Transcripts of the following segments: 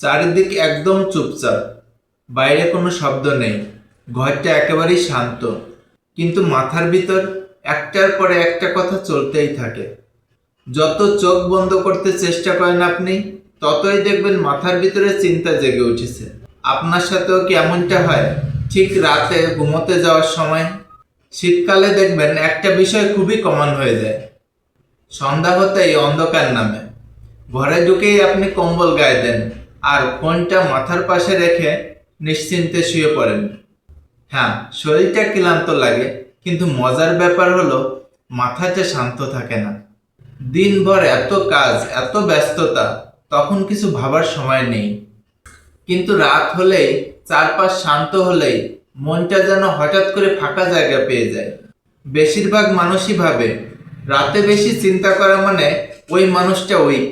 চারিদিকে একদম চুপচাপ, বাইরে কোনো শব্দ নেই, ঘরটা একেবারেই শান্ত। কিন্তু মাথার ভিতর একটার পরে একটা কথা চলতেই থাকে। যত চোখ বন্ধ করতে চেষ্টা করেন আপনি, ততই দেখবেন মাথার ভিতরে চিন্তা জেগে উঠেছে। আপনার সাথেও কি এমনটা হয়? ঠিক রাতে ঘুমোতে যাওয়ার সময়? শীতকালে দেখবেন একটা বিষয় খুবই কমন হয়ে যায়। সন্ধ্যা হতেই অন্ধকার নামে। ঘরে ঢুকেই আপনি কম্বল গায়ে দেন। আর ফোনটা মাথার পাশে রেখে নিশ্চিন্তে শুয়ে পড়েন। হ্যাঁ শরীরটা ক্লান্ত লাগে, কিন্তু মজার ব্যাপার হলো মাথাটা শান্ত থাকে না। দিনভর এত কাজ, এত ব্যস্ততা, তখন কিছু ভাবার সময় নেই। কিন্তু রাত হলেই, চারপাশ শান্ত হলেই মনটা যেন হঠাৎ করে ফাঁকা জায়গা পেয়ে যায়। বেশিরভাগ মানুষই ভাবে, রাতে বেশি চিন্তা করা মানে ওই মানুষটা উইক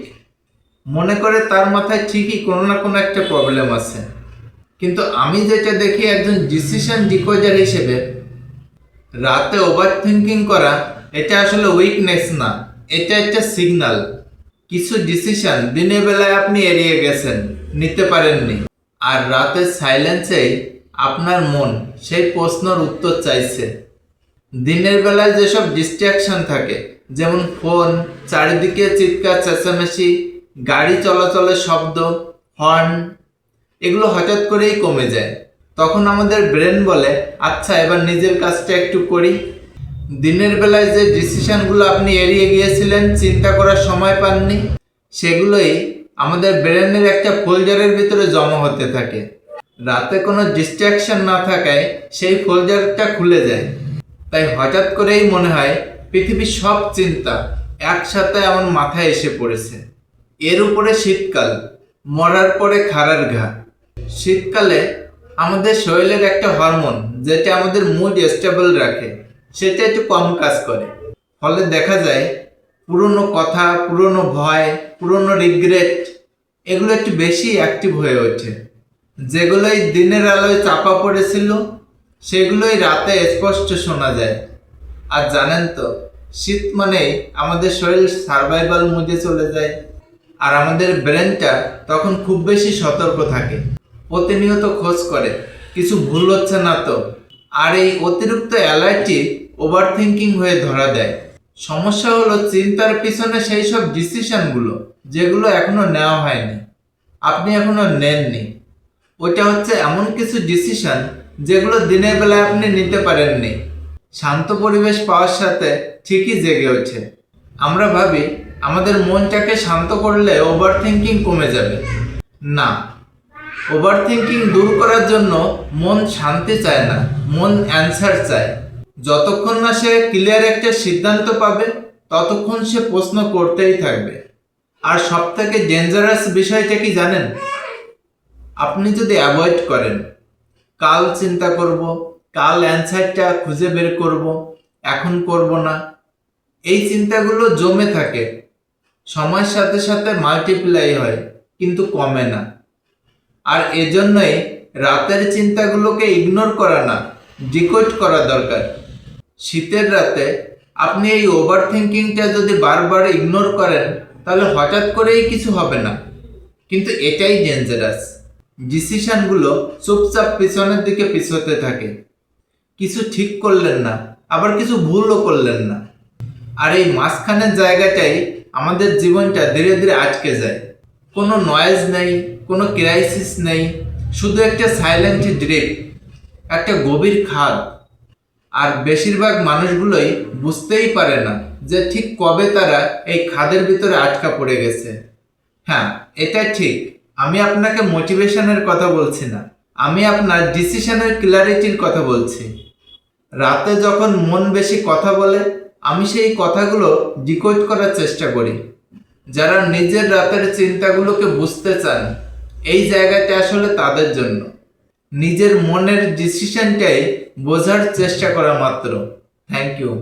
মনে করে তার মাথায় ঠিকই কোনো না কোনো একটা প্রবলেম আছে। কিন্তু আমি যেটা দেখি একজন ডিসিশন ডিকোজার হিসেবে রাতে ওভার থিঙ্কিং করা, এটা আসলে উইকনেস না, এটা একটা সিগন্যাল কিছু ডিসিশন দিনের বেলায় আপনি এড়িয়ে গেছেন, নিতে পারেননি। আর রাতে সাইলেন্সেই আপনার মন সেই প্রশ্নর উত্তর চাইছে। দিনের বেলায় যেসব ডিস্ট্রাকশন থাকে, যেমন ফোন চারিদিকে চিৎকার, চেঁচামেচি গাড়ি চলাচলের শব্দ হর্ন এগুলো হঠাৎ করেই কমে যায়। তখন আমাদের ব্রেন বলে আচ্ছা এবার নিজের কাজটা একটু করি। দিনের বেলায় যে ডিসিশনগুলো আপনি এড়িয়ে গিয়েছিলেন, চিন্তা করার সময় পাননি, সেগুলোই আমাদের ব্রেনের একটা ফোল্ডারের ভিতরে জমা হতে থাকে। রাতে কোনো ডিস্ট্রাকশন না থাকায় সেই ফোল্ডারটা খুলে যায়। তাই হঠাৎ করেই মনে হয়, পৃথিবীর সব চিন্তা একসাথে আমার মাথায় এসে পড়েছে। এর উপরে শীতকাল, মরার পরে খাড়ার ঘা। শীতকালে আমাদের শরীরের একটা হরমোন যেটা আমাদের মুড স্টেবল রাখে, সেটা একটু কম কাজ করে। ফলে দেখা যায় পুরনো কথা, পুরনো ভয়, পুরনো রিগ্রেট এগুলো একটু বেশি অ্যাক্টিভ হয়ে ওঠে। যেগুলোই দিনের আলোয় চাপা পড়েছিল, সেগুলোই রাতে স্পষ্ট শোনা যায়। আর জানেন তো, শীত মানেই আমাদের শরীর সার্ভাইভাল মুডে চলে যায়। আর আমাদের ব্রেনটা তখন খুব বেশি সতর্ক থাকে। প্রতিনিয়ত খোঁজ করে। কিছু ভুল হচ্ছে না তো। আর এই অতিরিক্ত অ্যালার্জি ওভার থিঙ্কিং হয়ে ধরা দেয়। সমস্যা হলো চিন্তার পিছনে সেই সব ডিসিশনগুলো যেগুলো এখনও নেওয়া হয়নি। আপনি এখনও নেননি। ওটা হচ্ছে এমন কিছু ডিসিশন যেগুলো দিনের বেলায় আপনি নিতে পারেননি। শান্ত পরিবেশ পাওয়ার সাথে ঠিকই জেগে ওঠে। আমরা ভাবি, আমাদের মনটাকে শান্ত করলে ওভার থিঙ্কিং কমে যাবে। না। ওভার থিঙ্কিং দূর করার জন্য মন শান্তি চায় না, মন অ্যান্সার চায়। যতক্ষণ না সে ক্লিয়ার একটা সিদ্ধান্ত পাবে, ততক্ষণ সে প্রশ্ন করতেই থাকবে। আর সব থেকে ডেঞ্জারাস বিষয়টা কি জানেন? আপনি যদি অ্যাভয়েড করেন, কাল চিন্তা করব, কাল অ্যান্সারটা খুঁজে বের করব, এখন করব না এই চিন্তাগুলো জমে থাকে। সময়ের সাথে সাথে মাল্টিপ্লাই হয়, কিন্তু কমে না। আর এজন্যই রাতের চিন্তাগুলোকে ইগনোর করা না ডিকোড করা দরকার। শীতের রাতে আপনি এই ওভার থিঙ্কিংটা যদি বারবার ইগনোর করেন, তাহলে হঠাৎ করেই কিছু হবে না। কিন্তু এটাই ডেঞ্জারাস ডিসিশনগুলো চুপচাপ পিছনের দিকে পিছোতে থাকে। কিছু ঠিক করলেন না, আবার কিছু ভুলও করলেন না। আর এই মাঝখানের জায়গাটাই আমাদের জীবনটা ধীরে ধীরে আটকে যায়। কোনো নয়েজ নেই, কোনো ক্রাইসিস নেই, শুধু একটা সাইলেন্ট ড্রিপ একটা গভীর খাদ। আর বেশিরভাগ মানুষগুলোই বুঝতেই পারে না যে ঠিক কবে তারা এই খাদের ভিতরে আটকা পড়ে গেছে। হ্যাঁ এটা ঠিক। আমি আপনাকে মোটিভেশনের কথা বলছি না। আমি আপনার ডিসিশনের ক্লারিটির কথা বলছি। রাতে যখন মন বেশি কথা বলে আমি সেই কথাগুলো ডিকোড করার চেষ্টা করি। যারা নিজের রাতের চিন্তাগুলোকে বুঝতে চান, এই জায়গাটা আসলে তাদের জন্য। নিজের মনের ডিসিশনটাই বোঝার চেষ্টা করা মাত্র। Thank you